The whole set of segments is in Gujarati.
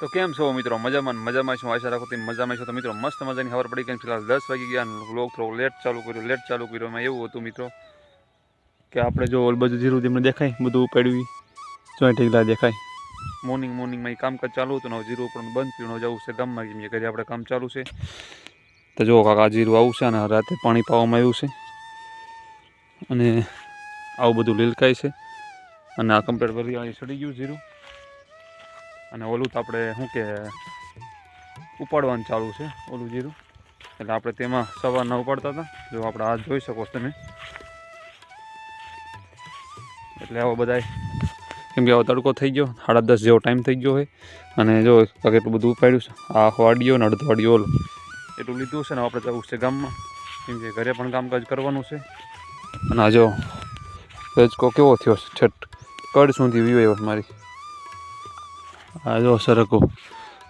તો કેમ છો મિત્રો? મજામાં મજામાં છું. આશા રાખો તમે મજામાં છો. તો મિત્રો, મસ્ત મજાની ખબર પડી ગઈ ફિલહાલ દસ વાગી ગયા લોક થોડો લેટ ચાલુ કર્યો. લેટ ચાલુ કર્યો. એમાં એવું હતું મિત્રો કે આપણે જો ઓલ બધું જીરું તેમને દેખાય, બધું પડ્યું જોઈ ઢીકલા દેખાય. મોર્નિંગ મોર્નિંગમાં એ કામકાજ ચાલુ હતું ને જીરું પણ બંધ પીણો જવું છે ગામમાં કેમ કે ઘરે આપણે કામ ચાલુ છે. તો જો કાકા જીરું આવું છે અને રાતે પાણી પાવામાં આવ્યું છે. અને આવું બધું લીલકાય છે. અને આ કમ્પ્લેટ વરિયાળી ચડી ગયું જીરું અને ઓલું તો આપણે શું કે ઉપાડવાનું ચાલુ છે, ઓલું જીરું. એટલે આપણે તેમાં સવારના ઉપાડતા હતા. જો આપણે આ જોઈ શકો તમે. એટલે આવો બધાય. કેમ કે આવો તડકો થઈ ગયો, સાડા દસ જેવો ટાઈમ થઈ ગયો હોય. અને જો કાંઈક એટલું બધું ઉપાડ્યું છે. આ અડિયો ને અડધો વાડીઓ ઓલું. એટલું લીધું છે ને આપણે જવું છે ગામમાં. કેમ કે ઘરે પણ કામકાજ કરવાનું છે. અને આ જો રજકો કેવો થયો છે? છઠ કડ સુધી વિવાયો મારી. આ જો સરકો.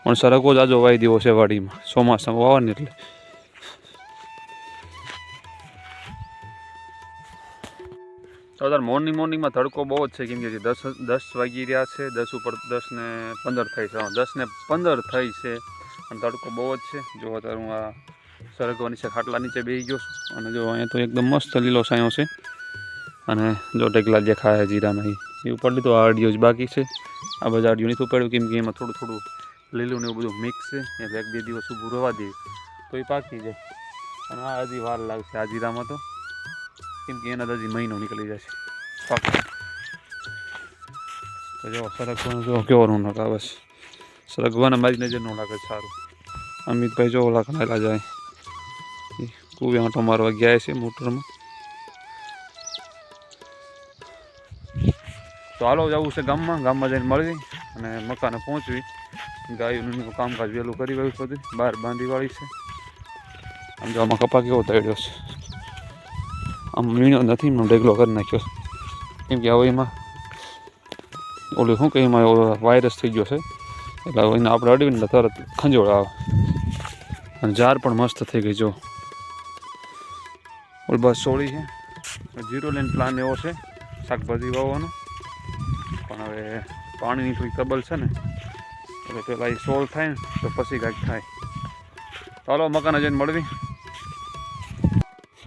પણ સરકો જ આજો વાઈ દેવો છે વાડીમાં. ચોમાસામાં ને એટલે. તો અત્યારે મોર્નિંગ મોર્નિંગમાં તડકો બહુ જ છે. કેમ કે દસ દસ વાગી રહ્યા છે. દસ ઉપર દસ ને પંદર થઈ છે. દસ ને પંદર થઈ છે. અને તડકો બહુ જ છે. જો અત્યારે હું આ સરગવા નીચે ખાટલા નીચે બેસી ગયો છું. અને જો અહીંયા તો એકદમ મસ્ત લીલો સાયો છે. અને જો ઢગલા દેખાય જીરા નહીં એ ઉપર તો આ અડીઓ જ બાકી છે. આ બધા નથી ઉપાડ્યું, કેમ કે એમાં થોડું થોડું લીલું ને એવું બધું મિક્સ છે. એટલે એક બે દિવસ ઊભું રહેવા દઈએ તો એ પાકી જાય. અને આ હજી વાર લાગશે. આ જીરામાં તો. કેમ કે એના હજી મહિનો નીકળી જશે. પાક. તો જો, સરગવાનો જો કેવો રોનક આવે છે સરગવાના મારી નજર નો લાગે, સારું. અમિતભાઈ જો ઓલા કનાયેલા જાય કુવે આંટો મારવા ગયા છે મોટરમાં. તો હાલો જવું છે ગામમાં. ગામમાં જઈને મળવી અને મકાને પહોંચવી. ગાયોનું કામકાજ વહેલું કરી રહ્યું છે બધું. બહાર બાંધીવાળી છે. આમ જો આમાં કપા કેવો તળ્યો છે. આમ વીણ્યો નથી મેં ઢેગલો કરી નાખ્યો કેમ કે હવે એમાં ઓલું શું કે એમાં ઓલો વાયરસ થઈ ગયો છે. એટલે એને આપણે અડવીને તરત ખંજોળ આવે. અને ઝાર પણ મસ્ત થઈ ગઈ, જો. ઓલ બસ સોળી છે. જીરો લેન પ્લાન એવો છે, શાકભાજી વાવવાનો. પણ પાણીની થોડી તબલ છે ને, એટલે પેલા એ સોલ્વ થાય ને, તો પછી કાંઈક થાય. ચાલો, મકાન જઈને મળવી.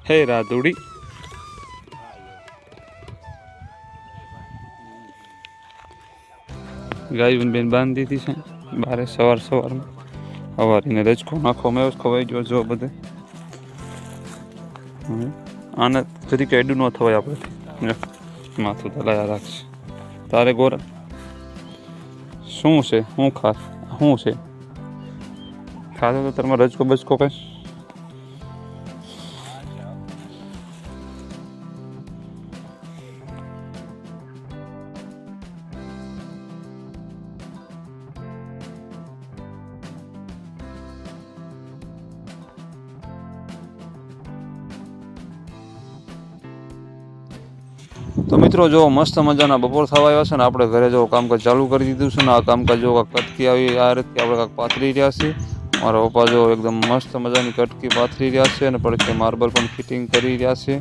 હે રાધુડી. ગાયું બેન બાંધી દીધી છે, બારે સવાર સવારમાં. સવારીને રજકો નાખો, મેં ખવાઈ ગયો જો બધે. આને જરી કે એડું ન થવાય આપણે. માથું દલાયા રાખશે. તારે ગોર શું છે? હું ખાસ શું છે? ખાધો તો તારમાં રજકો બચકો કઈ? તો મિત્રો, જો મસ્ત મજાના બપોર થવા આવ્યા છે ને, આપણે ઘરે જો કામકાજ ચાલુ કરી દીધું છે ને, આ કામકાજ જો કાંઈક કટકી આવી, આ રીતે આપણે કાંઈક પાથરી રહ્યા છીએ. મારા પપ્પા જો એકદમ મસ્ત મજાની કટકી પાથરી રહ્યા છે અને પડખે માર્બલ પણ ફિટિંગ કરી રહ્યા છે.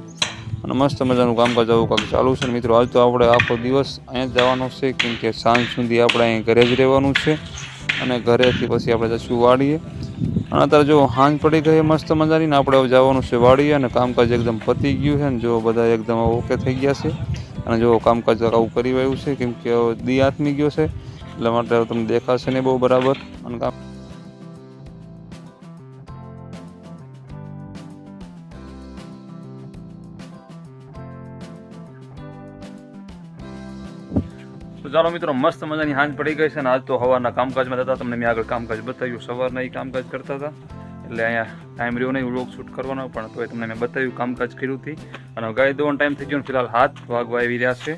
અને મસ્ત મજાનું કામકાજ આવું કાંઈક ચાલુ છે મિત્રો, આજ તો આપણે આખો દિવસ અહીંયા જ જવાનો છે, કેમ કે સાંજ સુધી આપણે અહીં ઘરે જ રહેવાનું છે. અને ઘરેથી પછી આપણે જશું વાડીએ. અને અત્યારે જો હાંજ પડી ગઈ મસ્ત મજાની, ને આપણે જવાનું છે વાડી અને કામકાજ એકદમ પતી ગયું છે, ને જો બધા એકદમ ઓકે થઈ ગયા છે. અને જો કામકાજ આવું કરી રહ્યું છે, કેમ કે દી આથમી ગયો છે, એટલા માટે તમને દેખાશે નહીં બહુ બરાબર. અને કામ ચાલો મિત્રો મસ્ત મજાની હાંજ પડી ગઈ છે અને આજ તો હવાના કામકાજમાં હતા. તમને મેં આગળ કામકાજ બતાવ્યું. સવારના એ કામકાજ કરતા હતા. એટલે અહીંયા ટાઈમ રહ્યો નહીં વ્લોગ શૂટ કરવાનો, પણ તોય તમને મેં બતાવ્યું કામકાજ કર્યું હતી અને ગાય દોવાનો ટાઈમ થઈ ગયો ને ફિલહાલ હાથ વાગવા આવી રહ્યા છે.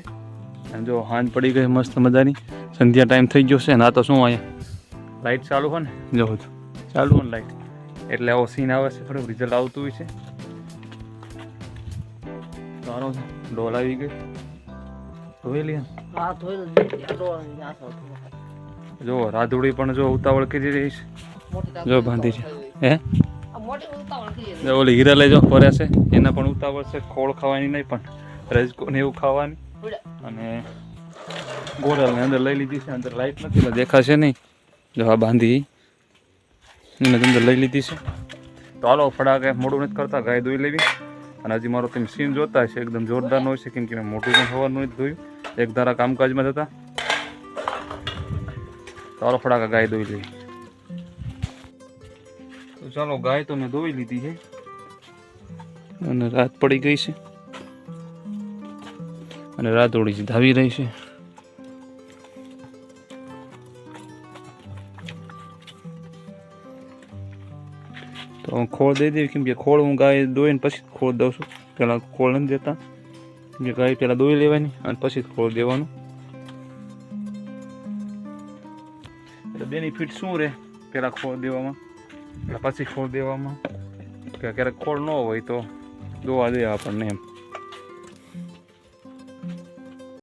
અને જો હાંજ પડી ગઈ મસ્ત મજાની. સંધ્યા ટાઈમ થઈ ગયો છે ને આ તો શું અહીંયા? લાઇટ ચાલુ હોય ને? જો ચાલુ હોય ને લાઇટ એટલે આવો સીન આવે છે. થોડું રિઝલ્ટ આવતું હોય છે. સારો છે ડોલ આવી ગઈ. જોઈ લે જો રાધુડી પણ જો ઉતાવળ કરી રહી છે. જો બાંધી છે. હે. જો ઓલી હીરા લેજો ફરે છે. એના પણ ઉતાવળ છે. ખોળ ખાવાની નહીં પણ રજકો ને એવું ખાવાની. અને ગોરલ ને અંદર લઈ લીધી છે. અંદર લાઈટ નથી એટલે દેખાશે નહીં. જો આ બાંધી. એને અંદર લઈ લીધી છે. તો હાલો ફડાકે મોડું નથી કરતા ગાય ધોઈ લેવી. અને હજી મારો તમે સીન જોતા છે એકદમ જોરદારનો હોય છે. કેમ કે મેં મોટું પણ નથી ધોયું. એક ધારા કામકાજમાં જતા. તો હાલો ફડાકા ગાય દોઈ લઈ તો ચાલો ગાય તો મેં દોઈ લીધી છે. અને રાત પડી ગઈ છે. અને રાત રાતોડી ધાવી રહી છે. તો હું ખોળ દઈ દેવી, કેમ કે ખોળ હું ગાય દોઈને પછી ખોળ દઉં છું. પહેલાં ખોળ નથી દેતા. કે ગાય પહેલાં દોઈ લેવાની અને પછી જ ખોળ દેવાનું. એટલે બેનિફિટ શું રહે પહેલાં ખોળ દેવામાં? પછી ખોળ દેવામાં? કે ક્યારેક ખોળ ન હોય તો દોવા દે આપણને એમ.